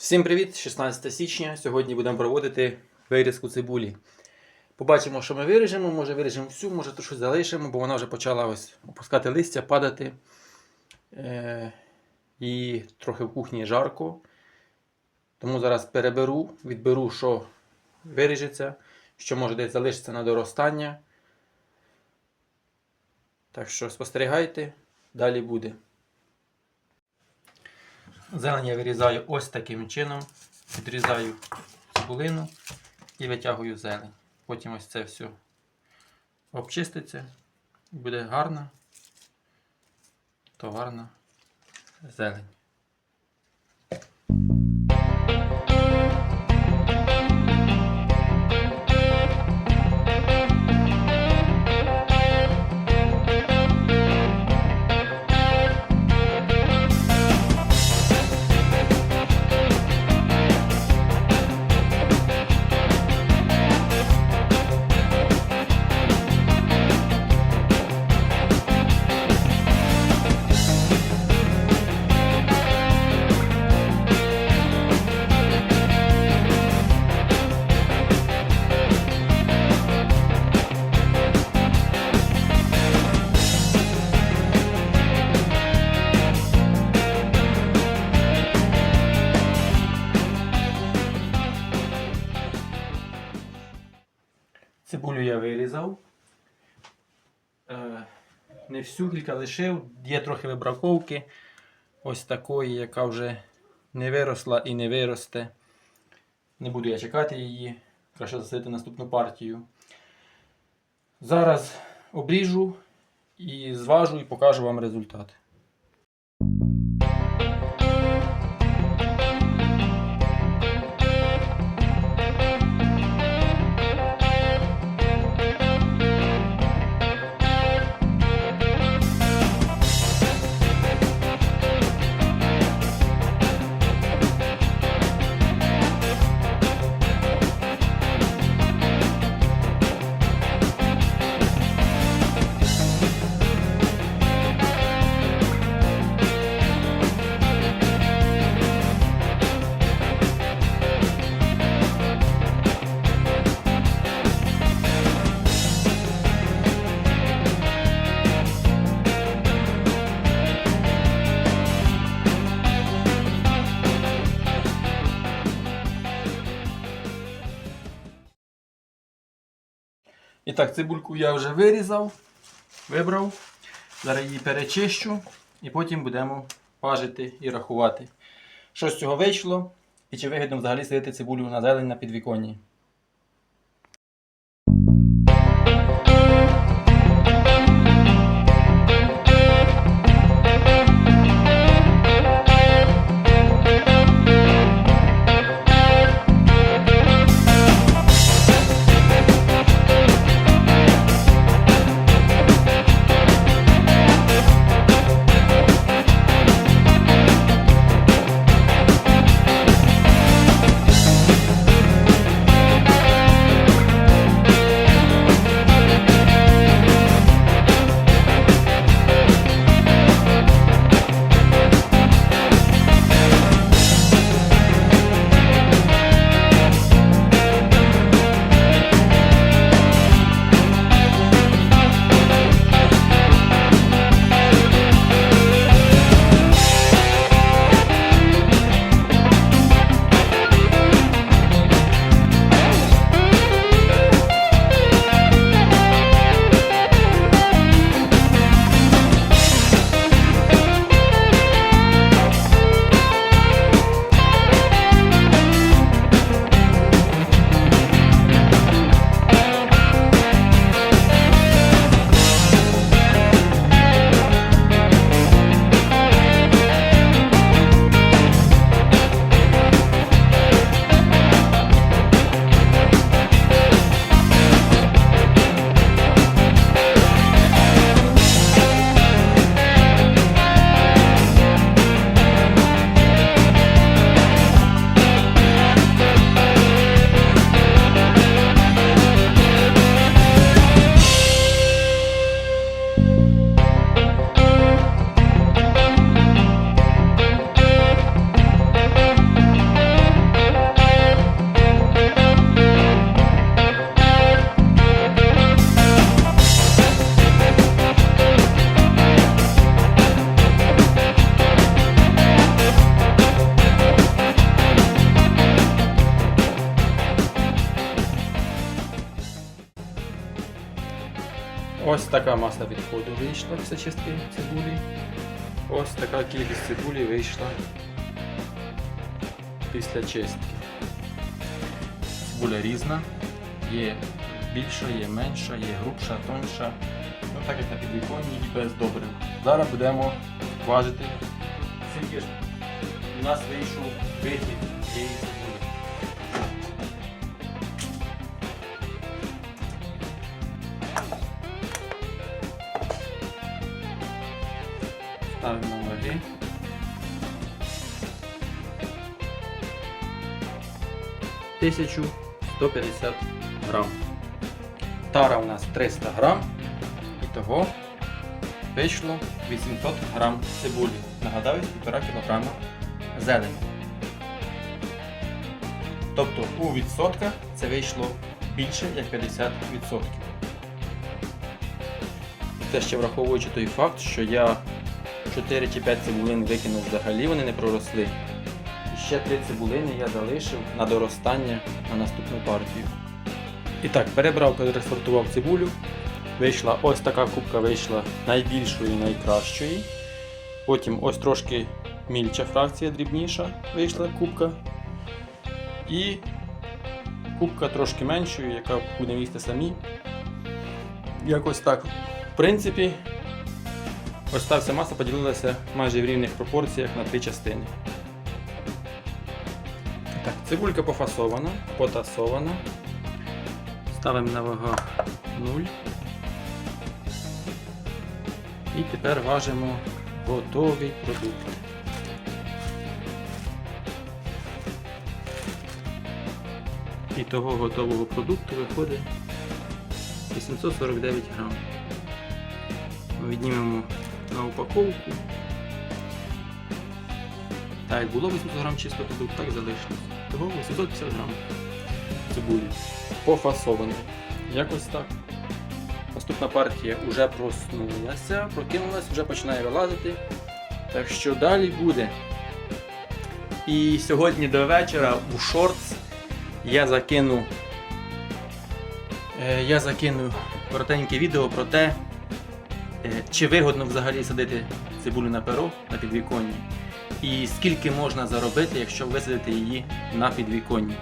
Всім привіт! 16 січня. Сьогодні будемо проводити вирізку цибулі. Побачимо, що ми виріжемо. Може виріжемо всю, може то залишимо, бо вона вже почала ось опускати листя, падати. Е- і трохи в кухні жарко. Тому зараз переберу, відберу, що виріжеться, що може десь залишиться на доростання. Так що спостерігайте, далі буде. Зелень я вирізаю ось таким чином. Відрізаю цибулину і витягую зелень. Потім ось це все обчиститься буде гарна, товарна зелень. Цибулю я вирізав. Е, Не всю кілька лишив, є трохи вибраковки. Ось такої, яка вже не виросла і не виросте. Не буду я чекати її. Краще засадити наступну партію. Зараз обріжу і зважу і покажу вам результат. І так, цибульку я вже вирізав, вибрав. Зараз її перечищу і потім будемо пажити і рахувати. Що з цього вийшло і чи вигідно взагалі садити цибулю на зелень на підвіконні. Така маса відходу вийшла після чистки цибулі. Ось така кількість цибулі вийшла після чистки. Цибуля різна, є більша, є менша, є грубша, тонша. Ну так як на підвіконні і без добрив. Зараз будемо важити, скільки у нас вийшов вихід цієї цибулі. 1150 грам. Тара у нас 300 грам. Ітого вийшло 800 грам цибулі. Нагадаю, 1,5 кг зелені. Тобто у відсотках це вийшло більше як 50%. Це ще враховуючи той факт, що я 4 чи 5 цибулин викинув взагалі, вони не проросли. Ще 3 цибулини я залишив на доростання на наступну партію. І так, перебрав, пересортував цибулю. Вийшла ось така кубка вийшла найбільшої, найкращої. Потім ось трошки мільча фракція, дрібніша вийшла кубка. І кубка трошки меншої, яка буде місти самі. Якось так. В принципі, ось та вся маса поділилася майже в рівних пропорціях на три частини. Так, цибулька пофасована, потасована. Ставимо на вагах 0. І тепер важимо готовий продукт. І того готового продукту виходить 849 грам. Віднімемо на упаковку. Так, як було 800 грам чисто продукт, так залишилось. Того 850 грам цибулі. Пофасований. Якось так. Наступна партія вже проснулася, прокинулася, вже починає вилазити. Так що далі буде. І сьогодні до вечора у шортс я закину е, я закину коротеньке відео про те, е, чи вигодно взагалі садити цибулю на перо на підвіконні. І скільки можна заробити, якщо висадити її на підвіконні.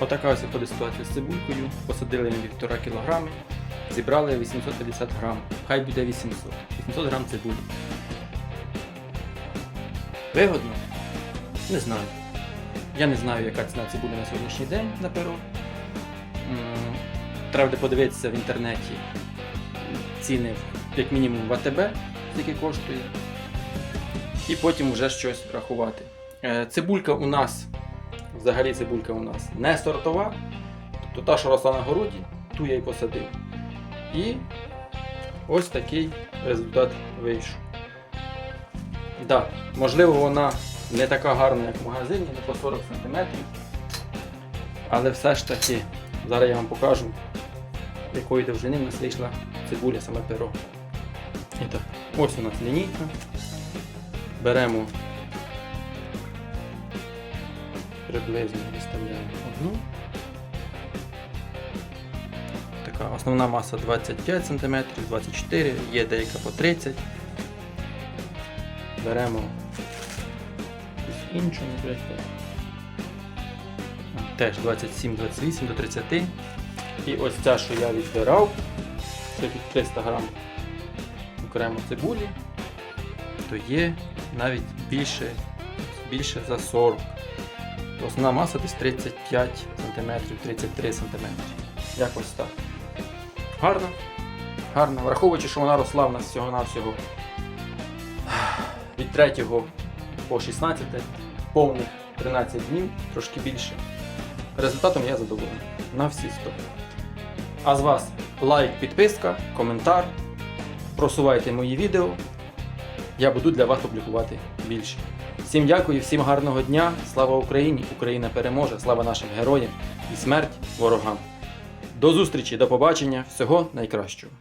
Отака ось виходить ситуація з цибулькою. Посадили ми 1,5 кг, зібрали 850 грам. Хай буде 800. 800 грам цибулі. Вигодно? Не знаю. Я не знаю, яка ціна цибулі на сьогоднішній день на перо. Треба буде подивитися в інтернеті ціни, як мінімум в АТБ, скільки коштує. І потім вже щось рахувати. Е, Цибулька у нас Взагалі цибулька у нас не сортова, тобто та, що росла на городі, ту я й посадив. І ось такий результат вийшов. Да, можливо, вона не така гарна, як в магазині, не по 40 см. Але все ж таки, зараз я вам покажу, якої довжини в нас вийшла цибуля саме перо. Ось у нас лінійка. Беремо приблизно виставляємо одну. Така основна маса 25 см, 24 є деяка по 30 Беремо іншу. Теж 27-28 до 30. І ось ця, що я відбирав, це під 300 грам окремо цибулі, то є навіть більше, більше за 40 Основна маса десь 35 см, 33 см. Якось так. Гарно. Гарно. Враховуючи, що вона росла в нас всього-навсього від 3 по 16, повних 13 днів, трошки більше. Результатом я задоволений. На всі 100. А з вас лайк, підписка, коментар. Просувайте мої відео. Я буду для вас публікувати більше. Всім дякую, всім гарного дня. Слава Україні! Україна переможе! Слава нашим героям і смерть ворогам! До зустрічі, до побачення, всього найкращого!